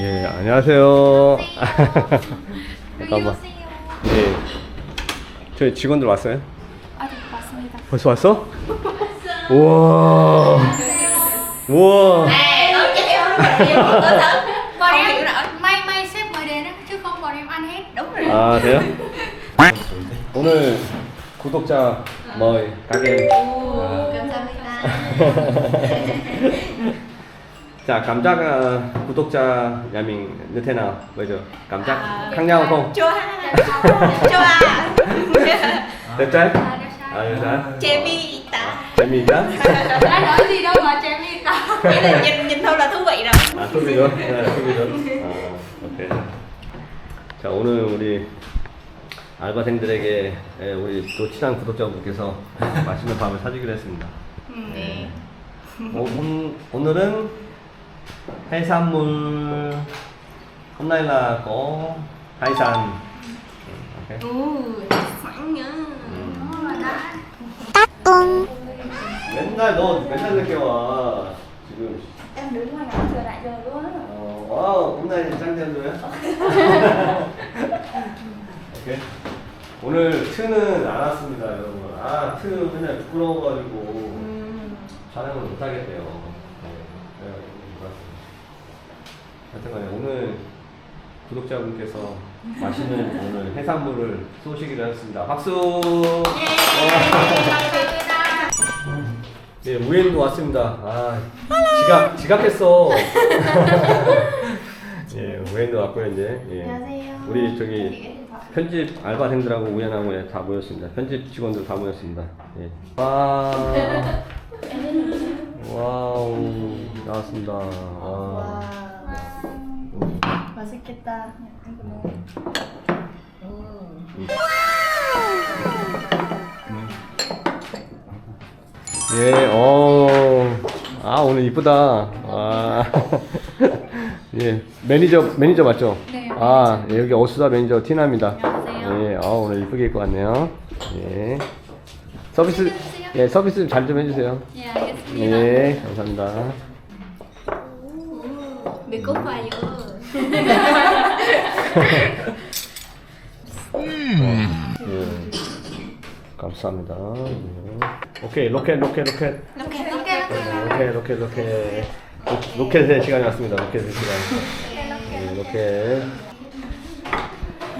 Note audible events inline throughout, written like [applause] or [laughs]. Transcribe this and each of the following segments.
예, 안녕하세요. 잠깐만. 예. 저희 직원들 왔어요? 아, 네, 맞습니다. 벌써 왔어? 우와. 우와. Bọn em may may sếp mới đến á, chứ không bọn em ăn hết. đúng rồi 아, 돼요? 오늘 구독자 mời các em. 감사합니다 자, ờ, 구독자 chua ha chua à đẹp trai? À, đẹp trai. À, đẹp trai. Jamie ta 재미있다? Đã nói gì đâu mà chém đi tao. Nghĩa là nhìn nhìn thôi là thú vị rồi 아, 소비전? 네, 소비전. 아, 오케이. 자, 오늘 우리 알바생들에게 예, 우리 또 친한 구독자분께서 맛있는 밥을 사주기로 했습니다. 네. 오, 온, 오늘은 해산물 hôm nay là có hải sản. 맨날 너 맨날 늦게 와. 지금 em đứng ngoài ngõ chờ đại giờ luôn á 어, 와, 오늘 짱짱도야? 오케이. 오늘 트는 안 왔습니다, 여러분. 아, 트 맨날 부끄러워가지고 촬영을 못 하겠대요. 네, 그래가지고 못 왔습니다. 하여튼간에 오늘 구독자분께서 맛있는 [laughs] 오늘 해산물을 쏘시기로 했습니다. 박수! 네, 우엔도 왔습니다. 아, 지각, 지각했어. [laughs] 예, 우엔도 왔고요, 이제. 예. 안녕하세요. 우리 저기 편집 알바생들하고 우연하고 예, 다 모였습니다. 편집 직원들 다 모였습니다. 예. 와. [laughs] 와우. 나왔습니다. 와. 맛있겠다 예, 어. 아, 오늘 이쁘다. 아. [laughs] 예, 매니저, 매니저 맞죠? 네, 아, 예, 여기 어수다 매니저 티나입니다. 안녕하세요. 예, 아, 오늘 이쁘게 입고 왔네요. 예. 서비스, 예, 서비스 잘 좀 해주세요. 예, 알겠습니다. 예, 감사합니다. vô 예. 감사합니다. 예. 오케이, 로켓, 로켓, 로켓. Ok, ok. 로켓, 로켓, 로켓. 로- 로켓의 시간이 왔습니다. 로켓의 시간. 예, 로켓.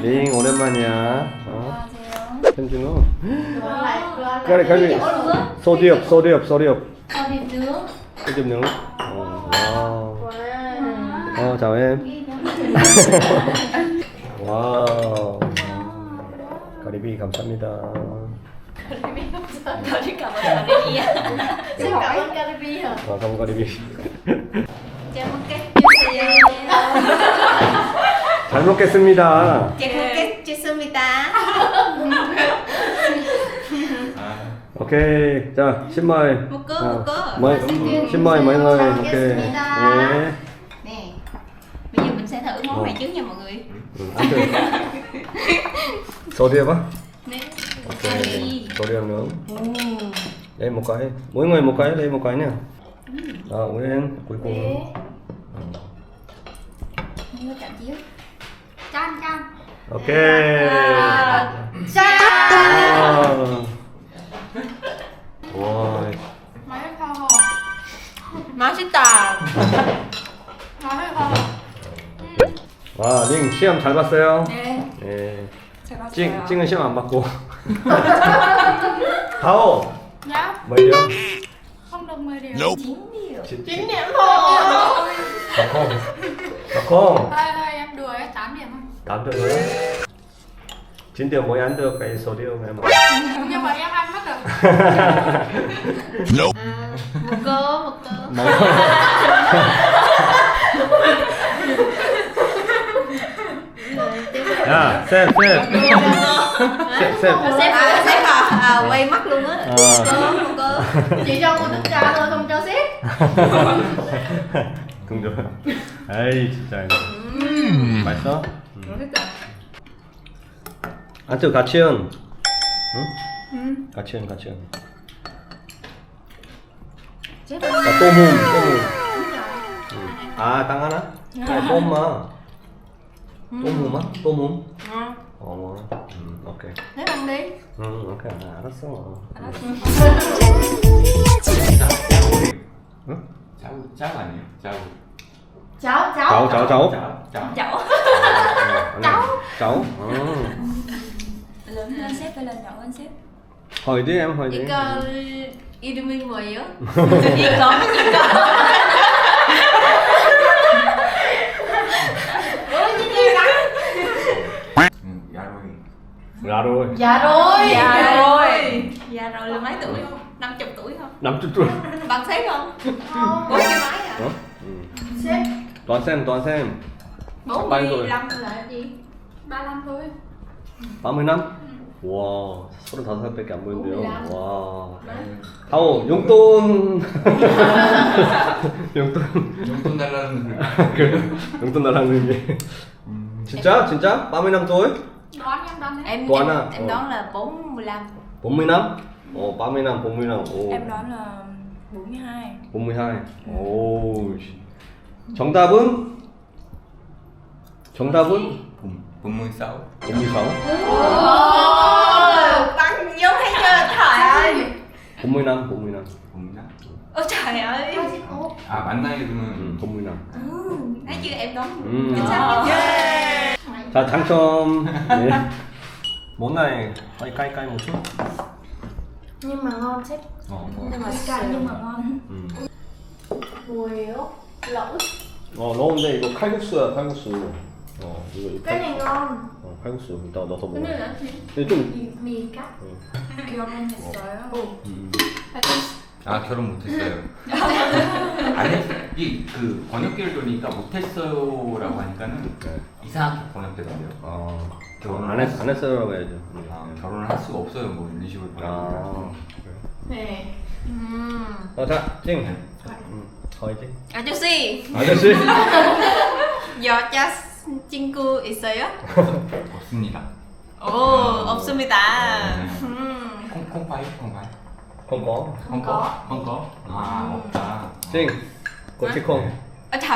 링, 오랜만이야. 어? 현준호. 까리, 까리. 소디업, 소디업, 소디업. 소디업 nữa. 어, 와우. 어, chào em. 와우. 가리비 감사합니다. Ơn Caribe hả? 와, 감가리비 Chào mừng các chia sẻ 잘 먹겠습니다. Các chia sẻ mita 오케이. 자, 10마이. Một cơ, một cơ. 뭐, 10마이 mọi người. 오케이. 예. Nè Bây giờ mình sẽ thử món Ồ. này trước nha mọi người 응, 안 돼. 소리 해봐. Nè 오케이. 소리 하면. lấy một cái. Mỗi người một cái, lấy một cái nè. Đó, Nguyễn, cuối cùng. Mua cảm chiếu Chan, chan. Ok. 짠! 아. 와, Máy hết kho hồ. 맛있다 Máy hết kho. 와, 링 시험 잘 봤어요? 네. 예. 잘 봤어요. 찡, 찡은 시험 안 받고. 다오. Dạ, 뭐예요? không được 10 điểm. 진- Chín điểm thôi 덕콩. 덕콩. Thôi, thôi, em đùa ấy, 8 điểm thôi. tám được nữa. chín điều mới ăn được cái số điều em ạ. Nhưng mà em ăn mất rồi. à, Một cơ, một cơ 야, 쌤, 쌤. 쌤, 쌤. Sếp à, sếp à, à quay mắt luôn á Ờ. Cơ, một cơ chỉ cho cô đức cha thôi không cho sếp 등조. 에이, 진짜 이거. 맛있어? 음. 같이 연. 응? 같이 연. Sếp 아, 또문, 또문. 아, 땅 하나? Này tôm mà Tôm hùm á? Tôm hùm? 어, 음, 오케이. Thế bằng đi 음, 오케이. 아, 알았어. 응? 짜우 짜우 아니에요? 짜우 cháu cháu cháu cháu cháu 짜우 짜우 cháu cháu ừ. Lớn hơn sếp hay là nhỏ hơn sếp? hỏi đi em hỏi đi Ică Idumin 뭐예요? 이거 이거 응, 야로이 dạ rồi dạ rồi Già rồi Già rồi là mấy tuổi không? 50 tuổi không? năm chục tuổi Bằng sếp không? Không. Bốn mươi mấy à? Ừ. sếp Toán xem toán xem Bốn Bao nhiêu tuổi? mươi lăm là cái gì? 35 thôi 30 năm 와 35살밖에 안 보이는데요. 와 하오 용돈 용돈 용돈 달라는 그 용돈 달라는 게 진짜 진짜 30 năm tuổi Đoán em đoán thế Em Toán em, à? em Ờ. đoán là 45 40 năm 어30 năm 40 năm 오 Em đoán là 42 42 오 씨. 정답은 정답은 본문 싸우 46 Tăng giống hay chưa? Trời ơi 45 45 봄나? Ôi trời ơi 아 만나게 되면 음, 45 ừ, Thấy chưa em đoán 음. chính xác 자 당첨 네. 뭔 나이 까이 까이 까이 một chút nhưng mà ngon sếp 어, 뭐. Nhưng mà cay nhưng mà ngon 음. ốc lẩu 어 넣은데 이거 칼국수야 칼국수 어 이거 이 칼, ngon 어, 칼국수 이따 넣어서 먹어 này là gì? 근데 좀 mì, mì cắt 결혼했어요? 음. 아 결혼 못했어요. [laughs] 아니 이그 번역기를 돌리니까 못했어요라고 하니까는 네. 이상하게 번역되던데요. 아 결혼 안, 했, 안 했어요라고 해야죠 아, 결혼을 할 수가 없어요. 뭐 이런 식으로 아 nè 어, 자, 찡. 음, 거이지. 아저씨 아저씨. [laughs] 여자 친구 있어요? [laughs] 없습니다. 오 없습니다 음. 콩 콩파이 콩파이 콩콩. 콩거 콩거 아 없다. 찡. 꼬치콩. Ôi trời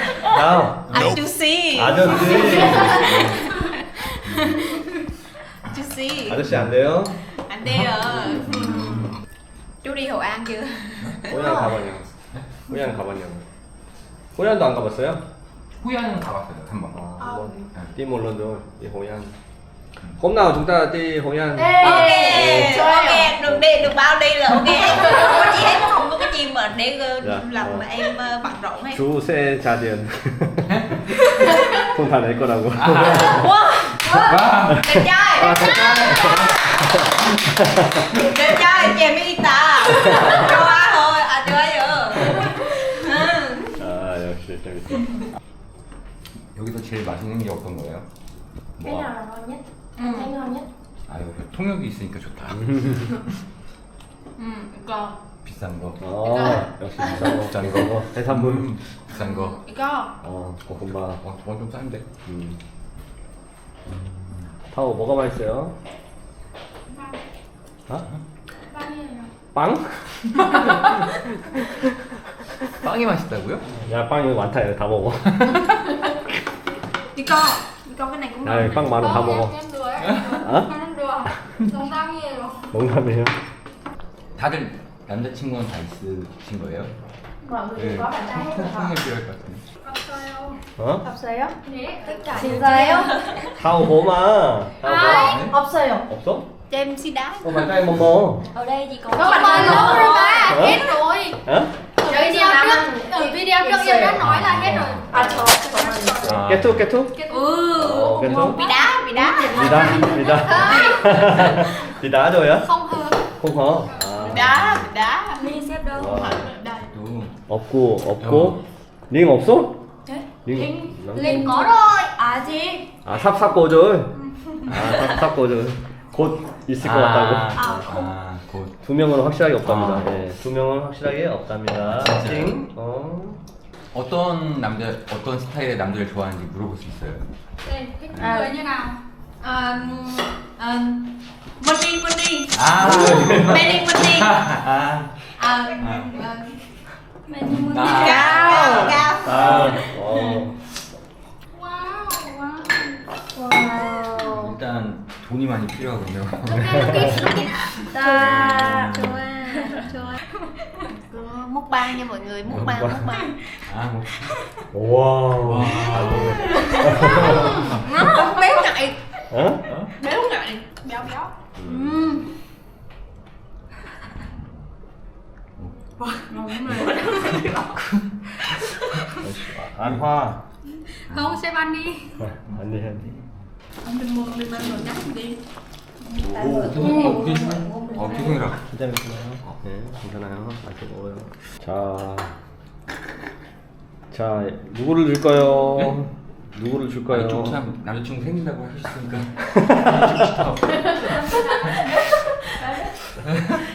[laughs] ơi 다음. 아저씨 아저씨. 아저씨 아저씨 안 돼요? anh 돼요 Hội An chưa 호양 가봤냐고. 호양 가봤냐고. 호양도 안 가봤어요? 후야는 가봤어요 한 번. Rồi, đi Hội An. Hôm nào chúng ta đi Hội An? Ok ok được đi được bao đi là ok có gì hết không có cái gì mà để ờ, Dạ, làm ờ. em ờ, bận rộn hết 주세 자리엔. 돈다 낼 거라고. wow 와 đẹp trai đẹp trai chèm y tá châu Á thôi à châu Á chưa Ừ. 아, 역시 재밌다. 여기서 제일 맛있는 게 어떤 거예요? cái 뭐? nào là ngon nhất em thấy ngon nhất 아 여기 통역이 있으니까 좋다. Ừ, 이거 비싼 거. 아, 역시 비싼 거. 비싼 거. 거. 해산물. 음, 비싼 거. 이거 어, 볶음밥. 어, 저건 좀 싼데. 음. 타오 뭐가 맛있어요? 어? 빵이에요 빵? [laughs] 빵이 맛있다고요? 야, 빵 이거 많다. 이거 다 먹어. cũng 야, ngon 이빵 많아. 다 먹어. được ấy 어? 농담이에요 농담이에요? 다들 남자친구는 다 있으신 거예요? mọi người có bạn trai hết rồi hả 통역 필요할 것 같은데. 없어요 어? 없어요? 네 tất cả 진짜요? 타오 보마. 타오 아이. 없어요 없어? cho em xí đá 어, 맞다, 뭐 뭐. ở đây chỉ có Có bạn Mà trai nói không? rồi mà Hả? hết rồi 어? ở Chơi video Nam trước Anh. ở video trước em đã nói là hết rồi à có có mọi người 아, 깨투, 깨투? ừ Ồ, cái số. bị đá bị đá 비다, 비다. 비다 줘요? không hơn 홍어. 아. bị đá đi xếp đâu đây 또 없고, 없고. 링 없어? 링. liền có rồi gì 아, 삽삽고줄. 아, 삽삽고줄. 곧 있을 것 같다고. 아, 곧. 두 명은 확실하게 없답니다. 아. 예, 두 명은 확실하게 없답니다. 진짜요? 찡. 어. 어떤 남자, 어떤 스타일의 남자를 좋아하는지 물어볼 수 있어요. À. người như nào à, à, Money money 아, Money money 아, à, à, 아, Cao Cao 아, 어. wow wow Wow 일단 돈이 많이 필요하군요. Ta Chua Chua Cứ mukbang nha mọi người mukbang Mukbang. mukbang 아, 뭐. 와. nó béo ngậy 어? béo ngậy béo béo 안화. không xem ăn đi 안 돼, 안 돼. ăn đừng mua đừng ăn rồi nhắc đi 오, 어, 죄송- 어, 죄송해라. 괜찮으시나요? 네, 괜찮아요. 아직 먹어요. 자, 자, 누구를 줄까요? 누구를 줄까요? 아니, 좀참 남자친구 생긴다고 하셨으니까.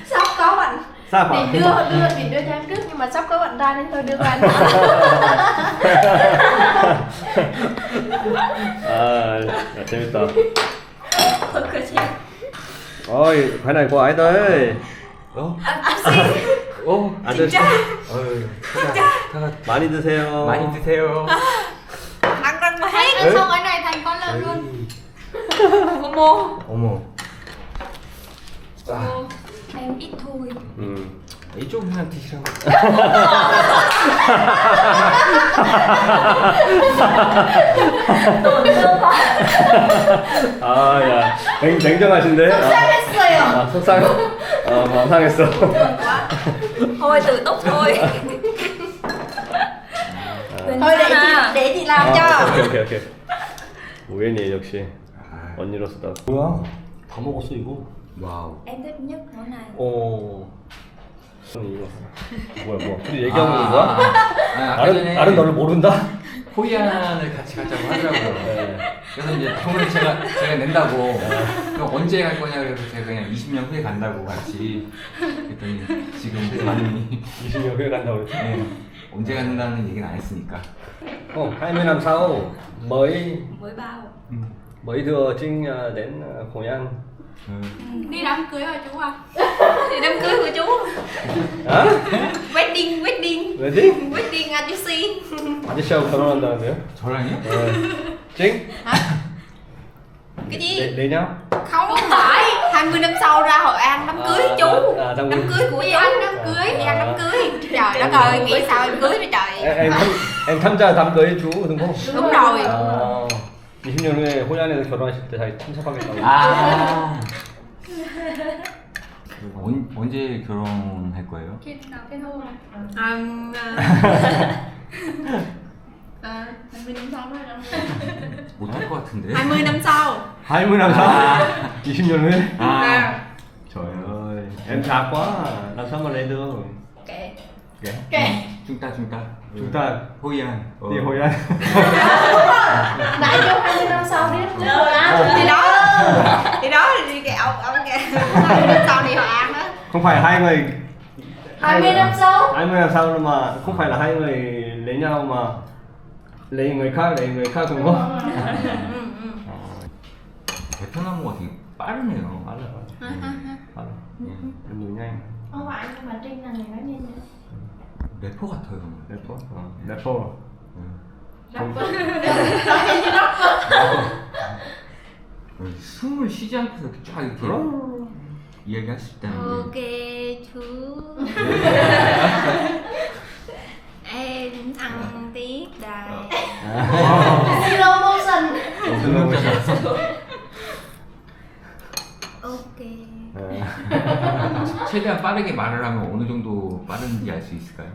Sắp có bạn 사 Định đưa đưa định đưa cho anh trước nhưng mà sắp có bạn ra nên thôi đưa cho anh 아, 야, 재밌다. Thật cơ chứ 어이, của ai đấy? 어? 어? 아저씨. 어휴, 타가, 타가 많이 드세요. 많이 드세요. Hết xong cái này thành con lợn luôn Momo 어머. em ít thôi 음. 이쪽만 드시라고. 아, 야, 냉, 냉정하신데? 했어요 아, 속상, 어, 망상했어. Thôi tự túc thôi Thôi để chị, để chị làm 아, cho 오케이, 오케이, 오케이. 우연히 역시 언니로서다. 뭐야? 다 먹었어 이거? 와우. Em thích nhất món này 어. 이거 뭐야 뭐야? 둘이 얘기하는 거야? 아, 아, 아까 전에 나는 너를 모른다. 호이안을 같이 가자고 하더라고요. 네. 그래서 이제 돈을 제가 제가 낸다고. 그럼 언제 갈 거냐 그래서 제가 그냥 20년 후에 간다고 같이. 그랬더니 지금 [laughs] 많이 20년 후에 간다고 그랬지. 네, 언제 간다는 얘기는 안 했으니까. Ồ, 20 năm sau mới Với bao mới đưa Trinh à, đến à, Hội An. 음. đi đám cưới rồi chú à Thì đám cưới của chú 아? Wedding Wedding 왜지? Wedding 아저씨 아저씨하고 결혼한다는데요? 저랑요? 네. Trinh, Cái lấy, gì? lấy nhau. không phải 20 năm sau ra Hội An đám cưới À, chú à, đám Đám cưới. cưới của đi chú ăn đám cưới Đi ăn đám cưới trời đất ơi nghĩ sao em cưới vậy trời Em, em, tham, em tham gia đám cưới chú đúng không? Đúng rồi 아, 20년 후에 호양에서 결혼하실 때 다시 참석하겠다고. 아. 언, 언제 결혼할 거예요? khi nào kết hôn um, À, 20 năm sau đó đâu 못할 것 같은데. 20 năm sau 20 năm sau. 20년 후에? 아. Trời ơi, em già quá, làm sao mà lấy được? Kệ 그래. 중따 중따. Chúng ta 호이안. 어. đi Hội An. Nãy kêu 20 năm sau đi Hội An Thì đó Thì đó thì cái ông ông kìa 20 năm sau đi Hội An đó Không phải hai người 20 năm sau 20 năm sau mà không phải là hai người lấy nhau mà lấy người khác lấy người khác đúng không? 베트남어가 되게 빠르네요. 맞아, 맞아. 맞아. Em nhớ nhanh. Không phải nhưng mà Trinh là người nói nhanh nữa 래퍼 같아요. 래퍼? 어, 래퍼. 어, 숨을 쉬지 않고서 이렇게 쫙 이렇게. 이야기할 수 있다는 게. Ok chú Em ăn tiết đây Slow motion Ok 네. 최대한 빠르게 말을 하면 어느 정도 빠른지 알 수 있을까요?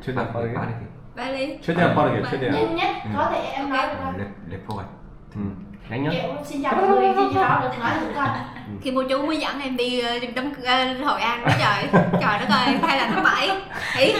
최대한 빠르게? 빠르게. Bali 최대한 빠르게, 최대한. Nhanh nhất có thể em nói được 아, không? 랩, 래퍼 같은. 음. nhanh nhất. Kiểu xin chào mọi người thì đó được nói được không? Khi mua [laughs] chú mới dẫn em đi ờ, đám ờ, Hội An đó trời [laughs] Trời đất ơi, hay là tháng 7 Ý